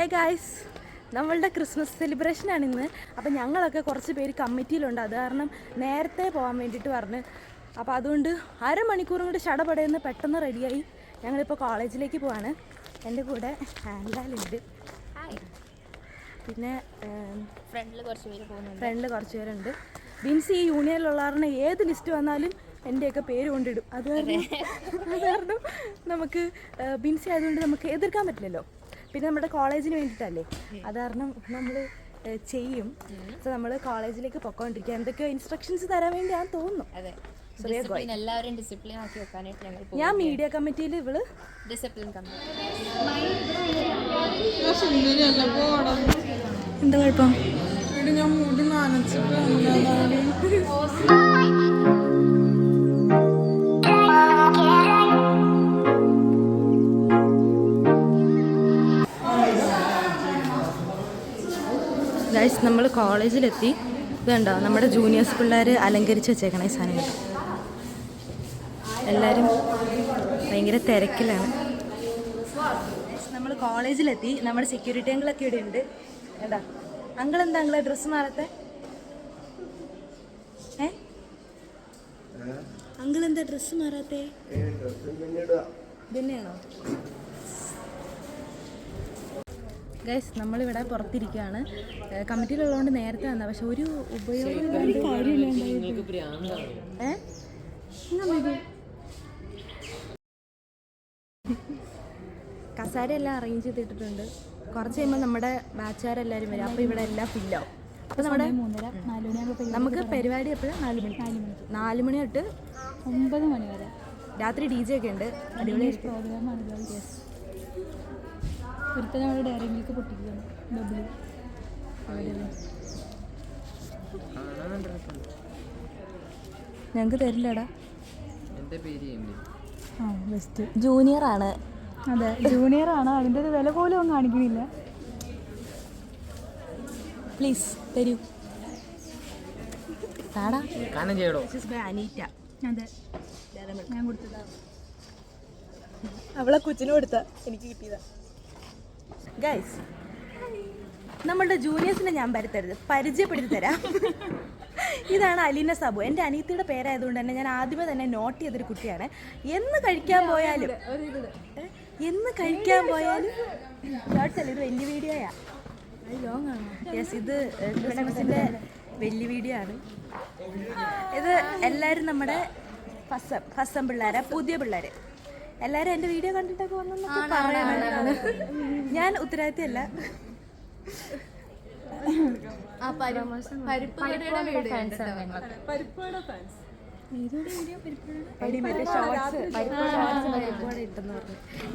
Hey guys നമ്മളുടെ Christmas സെലിബ്രേഷനാണ് ഇന്ന്. അപ്പം ഞങ്ങളൊക്കെ കുറച്ച് പേര് കമ്മിറ്റിയിലുണ്ട്. അത് കാരണം നേരത്തെ പോകാൻ വേണ്ടിയിട്ട് പറഞ്ഞ്. അപ്പോൾ അതുകൊണ്ട് അരമണിക്കൂറും കൂടി ചടപടയെന്ന് പെട്ടെന്ന് റെഡിയായി ഞങ്ങളിപ്പോൾ കോളേജിലേക്ക് പോവാണ്. എന്റെ കൂടെ ഹാൻഡാലുണ്ട് പിന്നെ ഫ്രണ്ടിൽ കുറച്ച് പേര് പോകുന്നു ഫ്രണ്ടിൽ കുറച്ച് പേരുണ്ട്. ബിൻസി ഈ യൂണിയനിലുള്ള കാരണം ഏത് ലിസ്റ്റ് വന്നാലും എന്റെയൊക്കെ പേര് കൊണ്ടിടും. അത് കാരണം അത്. കാരണം നമുക്ക് ബിൻസി ആയതുകൊണ്ട് നമുക്ക് എതിർക്കാൻ പറ്റില്ലല്ലോ. പിന്നെ നമ്മുടെ കോളേജിന് വേണ്ടിയിട്ടല്ലേ? അത് കാരണം നമ്മൾ ചെയ്യും. സോ നമ്മൾ കോളേജിലേക്ക് പൊക്കോണ്ടിരിക്കുക. എന്തൊക്കെയോ ഇൻസ്ട്രക്ഷൻസ് തരാൻ ഞാൻ തോന്നുന്നു. അതെ. എല്ലാവരും ഡിസിപ്ലിൻ ആക്കി വെക്കാനായിട്ട് ഞങ്ങൾ ഞാൻ മീഡിയ കമ്മിറ്റിയിൽ ഇവൾ? ഡിസിപ്ലിൻ കമ്മിറ്റി എന്താ കുഴപ്പം? ഞാൻ മുടി നനച്ചിട്ട് ഗൈസ് നമ്മൾ കോളേജിലെത്തി ഇതുണ്ടോ? നമ്മുടെ ജൂനിയേഴ്സ് പിള്ളേർ അലങ്കരിച്ച് വെച്ചേക്കണ ഈ സാധനം കേട്ടോ എല്ലാവരും ഭയങ്കര തിരക്കിലാണ്. നമ്മൾ കോളേജിലെത്തി നമ്മുടെ സെക്യൂരിറ്റി അങ്കിളൊക്കെ ഇവിടെ ഉണ്ട് കേട്ടാ അങ്കിൾ എന്താ അങ്കിളെ? ഡ്രസ്സ് മാറത്തെ ഏ? അങ്കിൾ എന്താ ഡ്രസ്സ് മാറാത്തേ? പിന്നെയാണോ ഗൈസ് നമ്മളിവിടെ പുറത്തിരിക്കുകയാണ്. കമ്മിറ്റിയിലുള്ളതുകൊണ്ട് നേരത്തെ വന്ന പക്ഷെ ഒരു ഉപയോഗം ഏ? കസാര എല്ലാം അറേഞ്ച് ചെയ്തിട്ടുണ്ട് കുറച്ച് കഴിയുമ്പോൾ നമ്മുടെ ബാച്ചുകാരെല്ലാവരും വരും. അപ്പോൾ ഇവിടെ എല്ലാം ഫില്ലാവും അപ്പോൾ നമ്മുടെ നമുക്ക് പരിപാടി എപ്പോഴും? നാല് മണി. നാല് മണി. തൊട്ട് ഒമ്പത് മണി വരെ. രാത്രി ഡി ജെ ഒക്കെ ഉണ്ട്. അടിപൊളിയായിരിക്കും. പ്രോഗ്രാമാണ് ഒരുത്തൻ അവിടെ ഡയറി മിൽക്ക് പൊട്ടിക്കുകയാണ് ഡബിൾ ഞങ്ങൾക്ക് തരില്ലടാ. ആ ബെസ്റ്റ് ജൂനിയർ ആണ്. അതെ ജൂനിയർ ആണ്. അതിന്റെ ഒരു വില പോലും ഒന്നും കാണിക്കുന്നില്ല പ്ലീസ് തരൂ. താടാ. അനീറ്റ അതെ. ഞാൻ കൊടുത്തതാ. അവളെ കൊച്ചിന് കൊടുത്ത. എനിക്ക് കിട്ടിയതാ. ഗൈസ് നമ്മളുടെ ജൂനിയേഴ്സിനെ ഞാൻ വരുത്തരുത്. പരിചയപ്പെടുത്തി തരാം ഇതാണ് അലീന സാബു. എന്റെ അനീത്തിയുടെ പേരായതുകൊണ്ട് തന്നെ ഞാൻ ആദ്യമേ തന്നെ നോട്ട് ചെയ്തൊരു കുട്ടിയാണ്. എന്ന് കഴിക്കാൻ പോയാലും എന്ന് കഴിക്കാൻ പോയാലും ഷോർട്സ് അല്ല ഇത് വലിയ വീഡിയോയാ യെസ് ഇത് ക്രിസ്മസിന്റെ വലിയ വീഡിയോ ആണ്. ഇത് എല്ലാവരും നമ്മുടെ ഫസം ഫസം പിള്ളേരെ പുതിയ പിള്ളേര്. എല്ലാരും എന്റെ വീഡിയോ കണ്ടിട്ടൊക്കെ വന്നൊക്കെ പറയണം. ഞാൻ ഉത്തരവാദിത്തമല്ല. ആ പരിപ്പ് ഫാൻസ് പരിപ്പ് വീട്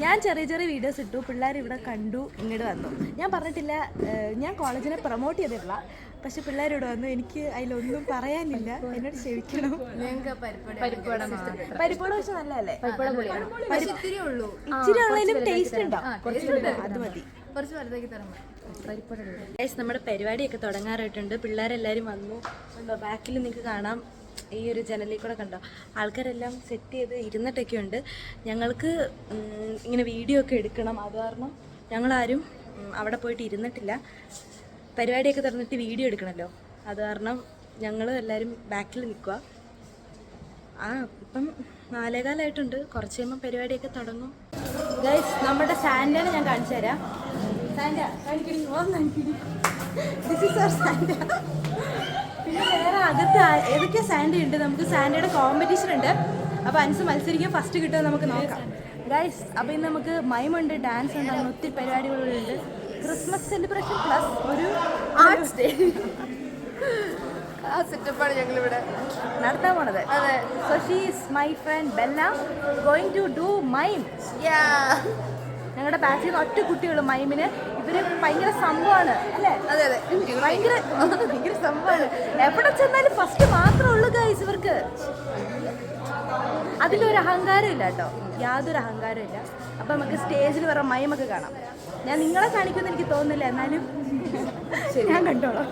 ഞാൻ ചെറിയ ചെറിയ വീഡിയോസ് ഇട്ടു. പിള്ളേർ ഇവിടെ കണ്ടു ഇങ്ങോട്ട് വന്നു. ഞാൻ പറഞ്ഞിട്ടില്ല ഞാൻ കോളേജിനെ പ്രൊമോട്ട് ചെയ്തിട്ടില്ല. പക്ഷെ പിള്ളേർ ഇവിടെ വന്നു. എനിക്ക് അതിലൊന്നും പറയാനില്ല. എന്നോട് ക്ഷമിക്കണം. പരിപ്പോട പരിപ്പട പരിപ്പോട് പക്ഷെ നല്ലതല്ലേ? ഇച്ചിരി ഉള്ളതിലും ടേസ്റ്റ് ഉണ്ടോ? അത് മതി. കുറച്ച് വലുതാക്കി ഗൈസ് നമ്മുടെ പരിപാടിയൊക്കെ തുടങ്ങാറായിട്ടുണ്ട്. പിള്ളേരെല്ലാവരും വന്നു. ബാക്കിൽ നിങ്ങൾക്ക് കാണാം. ഈ ഒരു ജനലിൽ കൂടെ കണ്ടോ? ആൾക്കാരെല്ലാം സെറ്റ് ചെയ്ത് ഇരുന്നിട്ടൊക്കെ ഉണ്ട്. ഞങ്ങൾക്ക് ഇങ്ങനെ വീഡിയോ ഒക്കെ എടുക്കണം. അത് കാരണം ഞങ്ങളാരും അവിടെ പോയിട്ട് ഇരുന്നിട്ടില്ല. പരിപാടിയൊക്കെ തുറന്നിട്ട് വീഡിയോ എടുക്കണമല്ലോ അത് കാരണം ഞങ്ങൾ എല്ലാവരും ബാക്കിൽ നിൽക്കുക. ആ ഇപ്പം നാലേകാലായിട്ടുണ്ട്. കുറച്ച് കഴിയുമ്പോൾ പരിപാടിയൊക്കെ തുടങ്ങും. ഗൈസ് നമ്മുടെ സാൻഡാണ് ഞാൻ കാണിച്ചു തരാം. സാൻഡ കാണിക്കടി ഓ ദിസ് ഈസ് അവർ സാൻഡ വേറെ ഏതൊക്കെ സാൻഡി ഉണ്ട്. നമുക്ക് സാൻഡിയുടെ കോമ്പറ്റീഷൻ ഉണ്ട്. അപ്പോൾ അനുസ് മത്സരിക്കാൻ ഫസ്റ്റ് കിട്ടുക നമുക്ക് നോക്കാം. ഗൈസ് അപ്പോൾ ഇന്ന് നമുക്ക് മൈമുണ്ട് ഡാൻസ് ഉണ്ട് അങ്ങനെ ഒത്തിരി പരിപാടികളുണ്ട് ക്രിസ്മസ് സെലിബ്രേഷൻ പ്ലസ് ഒരു ആർട്സ് ഡേ ആ സെറ്റപ്പാണ് ഞങ്ങളിവിടെ നടത്താൻ പോണത്. അതെ. So she is my friend Bella going to do mime ഞങ്ങളുടെ ബാച്ചിൽ നിന്ന് ഒറ്റ കുട്ടികൾ മൈമിന്. ഇവർ ഭയങ്കര സംഭവമാണ് അല്ലേ? അതെ അതെ. ഭയങ്കര ഭയങ്കര സംഭവമാണ്. എവിടെ ചെന്നാലും ഫസ്റ്റ് മാത്രമേ ഉള്ളൂ ഗൈസ് ഇവർക്ക്. അതിലൊരു അഹങ്കാരം ഇല്ല കേട്ടോ. യാതൊരു അഹങ്കാരം ഇല്ല. അപ്പൊ നമുക്ക് സ്റ്റേജിൽ വേറെ മയമൊക്കെ കാണാം. ഞാൻ നിങ്ങളെ കാണിക്കുമെന്ന് എനിക്ക് തോന്നുന്നില്ല എന്നാലും ഞാൻ കണ്ടോളാം.